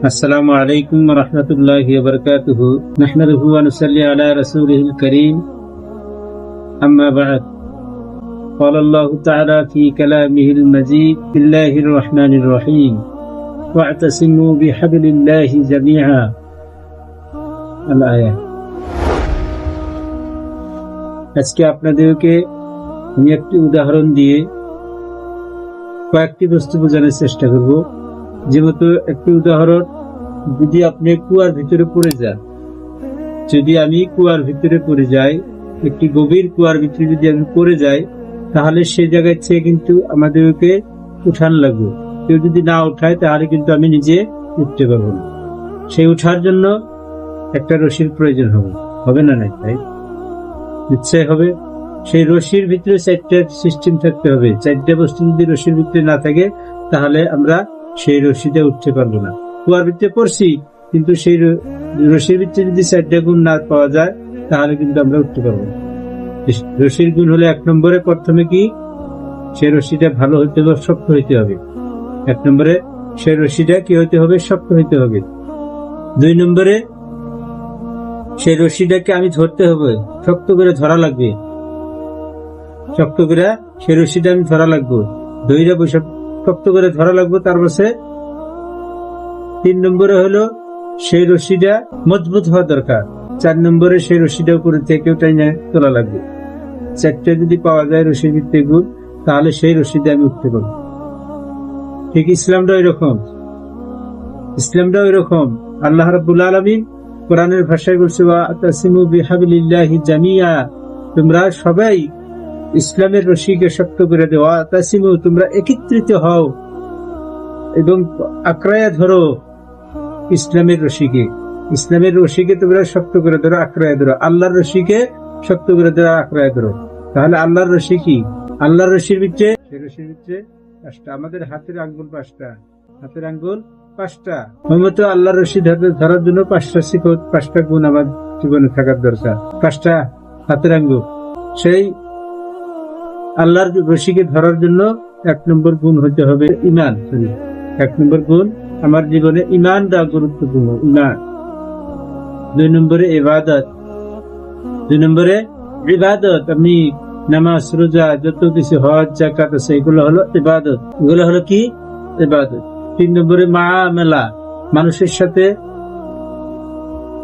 السلام عليكم ورحمة الله وبركاته نحمده ونصلي على رسوله الكريم أما بعد قال الله تعالى في كلامه المجيد بسم الله الرحمن الرحيم واعتصموا بحبل الله جميعا الآية আজকে আপনাদেরকে আমি একটি উদাহরণ দিয়ে কয়েকটি বস্তু বোঝানোর চেষ্টা করব যেহেতু একটি উদাহরণ, যদি আপনি কুয়ার ভিতরে পড়ে যান, যদি আমি কুয়ার ভিতরে পড়ে যাই, একটি গভীর কুয়ার ভিতরে যদি আমি পড়ে যাই, তাহলে সেই জায়গায় চেয়ে কিন্তু আমাদেরকে উঠান লাগবে। কেউ যদি না উঠায়, তাহলে কিন্তু আমি নিজে উঠতে পারব না। সেই উঠার জন্য একটা রশির প্রয়োজন হবে। হবে না নাই তাই নিশ্চয় হবে। সেই রশির ভিতরে চারটা সিস্টেম থাকতে হবে। চারটা বস্তু যদি রশির ভিতরে না থাকে, তাহলে আমরা সেই রশিতে উঠতে পারব না। কুয়ার ভিতরে পড়ছি, কিন্তু সেই রশির ভিতরে যদি চারটা গুণ না পাওয়া যায়, তাহলে কিন্তু আমরা উঠতে পারব রশির গুণ হলে এক নম্বরে প্রথমে কি? সেই রশিটা ভালো হইতে হবে, শক্ত হইতে হবে। এক নম্বরে সেই রশিটা কি হইতে হবে? শক্ত হইতে হবে। দুই নম্বরে সেই রশিটাকে আমি ধরতে হবে, শক্ত করে ধরা লাগবে। শক্ত করে সেই রশিটা আমি ধরা লাগবো। দইরা বসে শক্ত করে ধরা লাগবে তার বসে তিন নম্বরে হলো সেই রশিটা মজবুত হওয়া দরকার। চার নম্বরে সেই রশিটা উপরে থেকে টাইনে তোলা লাগবে। চারটে যদি পাওয়া যায় রশির ভিত্তিক গুণ, তাহলে সেই রশিদে আমি উঠতে পারব। ঠিক ইসলামটা এরকম ইসলামটা এরকম আল্লাহ রাব্বুল আলামিন কোরআনের ভাষায় বলছে তোমরা সবাই ইসলামের রশিকে শক্ত করে দেওয়া তাসিমু তোমরা একত্রিত হও এবং আক্রায়া ধরো ইসলামের রশিকে। ইসলামের রশিকে তোমরা শক্ত করে ধরো আক্রায়া ধরো। আল্লাহর রশিকে শক্ত করে ধরো আক্রায়া ধরো। তাহলে আল্লাহর রশি কি? আল্লাহর রশির ভিতরে রশির ভিতরে পাঁচটা। আমাদের হাতের আঙ্গুল পাঁচটা। হাতের আঙ্গুল পাঁচটা। মতো আল্লাহর রশি ধরার জন্য পাঁচটা সিফত, পাঁচটা গুণ আমার জীবনে থাকার দরকার। পাঁচটা হাতের আঙ্গুল। সেই আল্লাহর রশিকে ধরার জন্য এক নম্বর গুণ হতে হবে ইমান। sorry, এক নম্বর গুণ আমার জীবনে ইমানটা গুরুত্বপূর্ণ ইমান। দুই নম্বরে ইবাদত দুই নম্বরে ইবাদত। আপনি নামাজ রোজা যত কিছু হজ জাকাত আছে এগুলো হলো ইবাদত। এগুলো হলো কি? ইবাদত। তিন নম্বরে মা মেলা মানুষের সাথে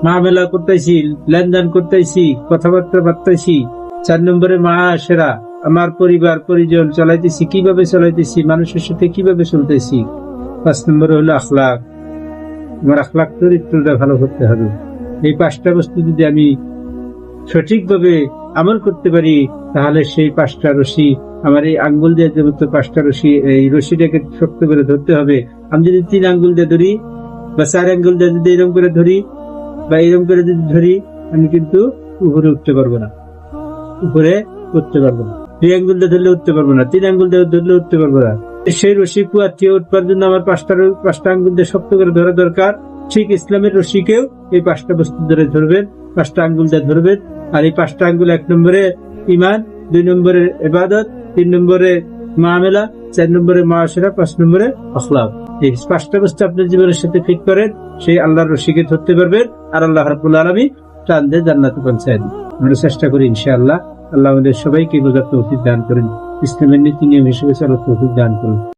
মা মেলা করতেছি লেনদেন করতেছি কথাবার্তা বার্তাইছি চার নম্বরে মা সেরা আমার পরিবার, পরিজন চালাইতেছি, কীভাবে চালাইতেছি, মানুষের সাথে কীভাবে চলতেছি? পাঁচ নম্বরে হলো আখলাক। আমার আখলাক চরিত্রটা ভালো করতে হবে। এই পাঁচটা বস্তু যদি আমি সঠিকভাবে আমল করতে পারি, তাহলে সেই পাঁচটা রশি, আমার এই আঙ্গুল দিয়ে যেহেতু পাঁচটা রশি, এই রশিটাকে শক্ত করে ধরতে হবে। আমি যদি তিন আঙ্গুল দিয়ে ধরি বা চার আঙ্গুল দিয়ে যদি এরকম করে ধরি বা এরকম করে যদি ধরি, আমি কিন্তু উপরে উঠতে পারব না। উপরে উঠতে পারব না। দুই ধরলে উঠতে পারব না, তিন আঙ্গুল ধরলে উঠতে পারব না। সেই রশি উঠবার জন্য আমার পাঁচটা পাঁচটা আঙ্গুল শক্ত করে ধরা দরকার। ঠিক ইসলামের রশিকেও এই পাঁচটা বস্তু ধরে ধরবেন, পাঁচটা আঙ্গুল ধরবেন। আর এই পাঁচটা আঙ্গুল এক নম্বরে ইমান দুই নম্বরে এবাদত তিন নম্বরে মামেলা, চার নম্বরে পাঁচ নম্বরে আখলাক। এই পাঁচটা বস্তু আপনার জীবনের সাথে ফিট করেন, সেই আল্লাহর রশিকে ধরতে পারবেন। আর আল্লাহ রাবুল আলমী টান দিয়ে জান্নাতে পৌঁছায় আমরা চেষ্টা করি ইনশাআল্লাহ আল্লাহ আমাদের সবাইকে গোজার তৌফিক দান করেন। ইসলামের নীতি নিয়ম হিসেবে তৌফিক দান করুন।